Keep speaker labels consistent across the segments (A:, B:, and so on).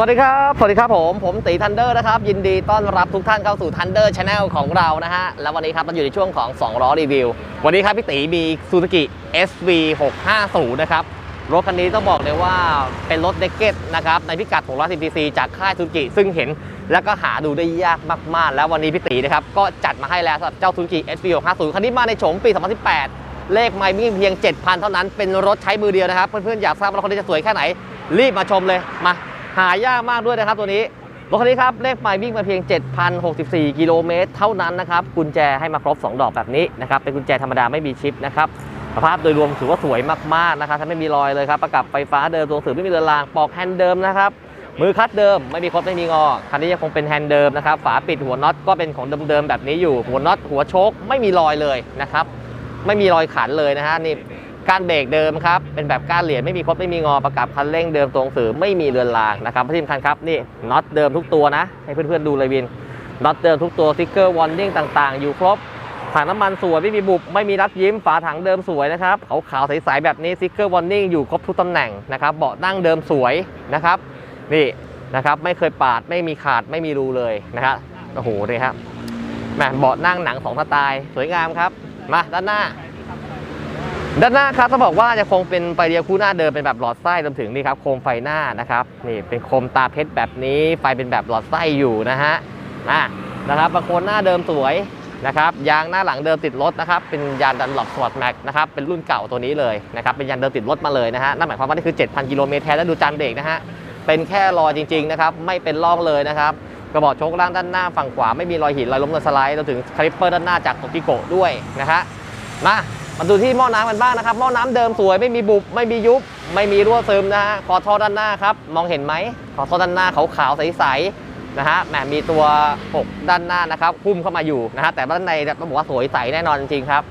A: วัสดีครับ สวัสดีครับผม ผมตีทันเดอร์นะครับ ยินดีต้อนรับทุกท่านเข้าสู่ Thunder Channel ของเรานะฮะ แล้ววันนี้ครับเราอยู่ในช่วงของ 2 ล้อรีวิว วันนี้ครับพี่ตีมี Suzuki SV 650นะครับ รถคันนี้ต้องบอกเลยว่าเป็นรถเด็กเก็ตนะครับ ในพิกัด610 cc จากค่าย Suzuki ซึ่งเห็นแล้วก็หาดูได้ยากมากๆ แล้ววันนี้พี่ตีนะครับ ก็จัดมาให้แล้วสำหรับเจ้า Suzuki SV 650คันนี้มาในโฉมปี 2018 เลขไม่มีเพียง 7,000 เท่านั้น เป็นรถใช้มือเดียวนะครับ เพื่อนๆ อยากทราบว่ารถคันนี้จะสวยแค่ไหน รีบมาชมเลย มา หายากมากด้วยนะครับตัวนี้รถคันนี้ครับเลขไม่วิ่งมาเพียง 7,064 กิโลเมตรเท่านั้นนะครับกุญแจให้มาครบ 2 ดอกแบบนี้นะครับเป็นกุญแจธรรมดาไม่มีชิปนะครับสภาพโดยรวมถือว่าสวยมากๆนะครับถ้าไม่มีรอยเลยครับประกับไฟฟ้าเดิมตัวหนังสือไม่มีเรือนรางปอกแฮนด์เดิมนะครับมือคัดเดิมไม่มีคดไม่มีงอคันนี้ยังคงเป็นแฮนด์เดิมนะครับฝาปิดหัวน็อตก็เป็นของเดิมๆแบบนี้อยู่หัวน็อตหัวโชคไม่มีรอยเลยนะครับไม่มีรอยขันเลยนะฮะนี่ ก้านเบรกเดิมครับ เป็นแบบก้านเหรียญไม่มีคดไม่มีงอประกับคันเร่งเดิมตรงสือไม่มีเรือนรางนะครับที่สำคัญครับนี่น็อตเดิมทุกตัวนะ ให้เพื่อนๆดูเลยวินน็อตเดิมทุกตัวสติ๊กเกอร์วอร์นิ่งต่างๆ อยู่ครบถังน้ำมันสวยไม่มีบุบไม่มีรัดยิ้มฝาถังเดิมสวยนะครับขาวๆใสๆแบบนี้สติ๊กเกอร์วอร์นิ่งอยู่ครบทุกตำแหน่งนะครับเบาะนั่งเดิมสวยนะครับนี่นะครับไม่เคยปาดไม่มีขาดไม่มีรูเลยนะฮะโอ้โหนี่ครับแหมเบาะนั่งหนังสองสไตล์สวยงามครับ มาด้านหน้า ด้านหน้าครับต้องบอกว่าจะคงเป็นไฟเดียวคู่หน้าเดิมเป็นแบบหลอดไส้รวมถึงนี่ครับโคมไฟหน้านะครับนี่เป็นโคมตาเพชรแบบนี้ไฟเป็นแบบหลอดไส้อยู่นะฮะอะนะครับบางคนหน้าเดิมสวยนะครับยางหน้าหลังเดิมติดรถนะครับเป็นยางดันหลอดสวอตแม็กนะครับเป็นรุ่นเก่าตัวนี้เลยนะครับเป็นยางเดิมติดรถมาเลยนะฮะนั่นหมายความว่านี่คือ 7,000 กิโลเมตรแท้แล้วดูจานเบรกนะฮะเป็นแค่รอยจริงๆนะครับไม่เป็นร่องเลยนะครับกระบอกโชคล่างด้านหน้าฝั่งขวาไม่มีรอยหินรอยล้มรอยสไลด์รวมถึงคลิปเปอร์ด้านหน้าจากโตกิโกะด้วยนะฮะมา มาดูที่หม้อน้ำกันบ้างนะครับหม้อน้ำเดิมสวยไม่มีบุบไม่มียุบ ไม่มีรั่วซึมนะฮะคอท่อด้านหน้าครับมองเห็นไหมคอท่อด้านหน้าขาวๆใสๆนะฮะแหมมีตัวปกด้านหน้านะครับหุ้มเข้ามาอยู่นะฮะแต่ด้านในต้องบอกว่าสวยใสแน่นอนจริงๆครับ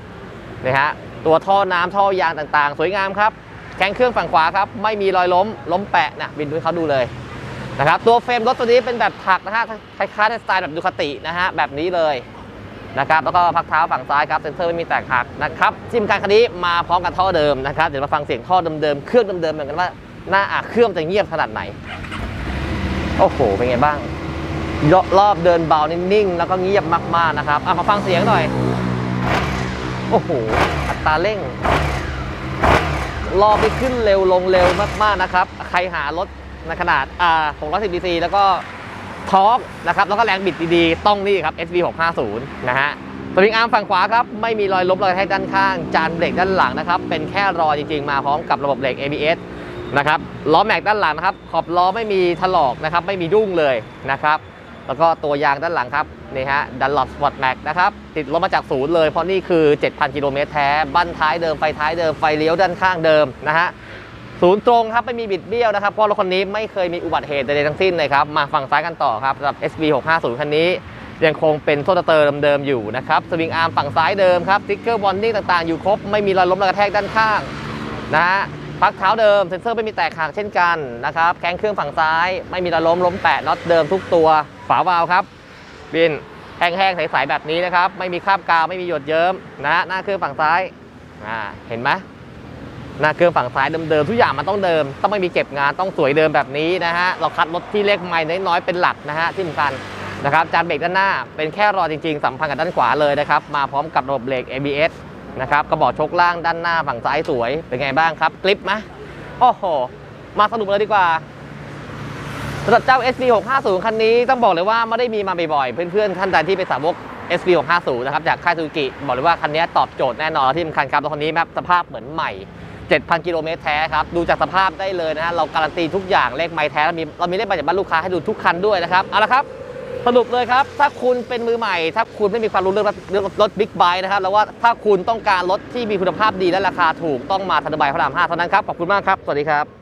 A: นะฮะตัวท่อน้ำท่อยางต่างๆ สวยงามครับแข้งเครื่องฝั่งขวาครับไม่มีรอยล้มล้มแปะนะบินดูเขาดูเลยนะครับตัวเฟรมรถตัวนี้เป็นแบบถักนะฮะคล้ายๆในสไตล์แบบดูคตินะฮะแบบนี้เลย นะครับแล้วก็พักเท้าฝั่งซ้ายครับเซ็นเซอร์ไม่มีแตกหักนะครับซิมการคันนี้มาพร้อมกับท่อเดิมนะครับเดี๋ยวมาฟังเสียงท่อเดิมๆเครื่องเดิมๆเหมือนกันว่าหน้าอะเครื่องจะเงียบขนาดไหน โอ้โห เป็นไงบ้างรรอบเดินเบานิ่งๆแล้วก็เงียบมากๆนะครับอะมาฟังเสียงหน่อย โอ้โห อัตราเร่ง รอบไปขึ้นเร็วลงเร็วมากๆนะครับ ใครหารถในขนาดอ่า610 cc แล้วก็ ทอร์กนะครับแล้วก็แรงบิดดีๆ ต้องนี่ครับ SV 650นะฮะสวิงอาร์มฝั่งขวาครับ ไม่มีรอยลบรอยแทกด้านข้าง จานเบรกด้านหลังนะครับ เป็นแค่รอยจริงๆ มาพร้อมกับระบบเบรก ABS นะครับล้อแม็กด้านหลังนะครับ ขอบล้อไม่มีถลอกนะครับ ไม่มีดุ้งเลยนะครับแล้วก็ตัวยางด้านหลังครับนี่ฮะดันลอดสปอร์ตแม็กนะครับติดรถมาจากศูนย์เลยเพราะนี่คือ 7,000 กิโลเมตรแท้ บั้นท้ายเดิมไฟท้ายเดิมไฟเลี้ยวด้านข้างเดิมนะฮะ ศูนย์ตรงครับไม่มีบิดเบี้ยวนะครับเพราะรถคันนี้ไม่เคยมีอุบัติเหตุใดๆทั้งสิ้นเลยครับมาฝั่งซ้ายกันต่อครับสำหรับ SB 650คันนี้ยังคงเป็นโซ่เตอร์เดิมๆอยู่นะครับสวิงอาร์มฝั่งซ้ายเดิมครับติ๊กเกอร์บอนดิ้งต่างๆอยู่ครบไม่มีรอยล้มรอยกระแทกด้านข้างนะฮะพักเท้าเดิมเซ็นเซอร์ไม่มีแตกหักเช่นกันนะครับแข้งเครื่องฝั่งซ้ายไม่มีรอยล้มล้มแปะน็อตเดิมทุกตัวฝาวาล์วครับบินแห้งๆใสๆแบบนี้นะครับไม่มีคราบกาวไม่มีหยดเยิ้มนะฮะหน้าเครื่องฝั่งซ้ายอ่าเห็นไหม หน้าเครื่องฝั่งซ้ายเดิมๆทุกอย่างมันต้องเดิม ต้องไม่มีเก็บงานต้องสวยเดิมแบบนี้นะฮะเราคัดรถที่เล็กไม่น้อยๆเป็นหลักนะฮะที่สำคัญนะครับจานเบรกด้านหน้าเป็นแค่รอจริงๆสัมพันธ์กับด้านขวาเลยนะครับมาพร้อมกับระบบเบรก ABS นะครับกระบอกชกล่างด้านหน้าฝั่งซ้ายสวยเป็นไงบ้างครับกลิปไหมโอ้โหมาสรุปเลยดีกว่าสำหรับเจ้า SV 650คันนี้ต้องบอกเลยว่าไม่ได้มีมาบ่อยๆเพื่อนๆท่านใดที่เป็นสาวก SV 650นะครับจากค่ายซูซูกิบอกเลยว่าคันนี้ตอบโจทย์แน่นอนที่สำคัญครับรถคันนี้แบบสภาพเหมือนใหม่ 7,000 กิโลเมตรแท้ครับ ดูจากสภาพได้เลยนะฮะ เราการันตีทุกอย่างเลขไม้แท้เรามีเรามีเลขใบจากบ้านลูกค้าให้ดูทุกคันด้วยนะครับ เอาละครับ สรุปเลยครับ ถ้าคุณเป็นมือใหม่ ถ้าคุณไม่มีความรู้เรื่องรถเรื่องรถบิ๊กไบค์นะครับ แล้วว่าถ้าคุณต้องการรถที่มีคุณภาพดีและราคาถูกต้องมาทันใบพระราม5เท่านั้นครับ ขอบคุณมากครับ สวัสดีครับ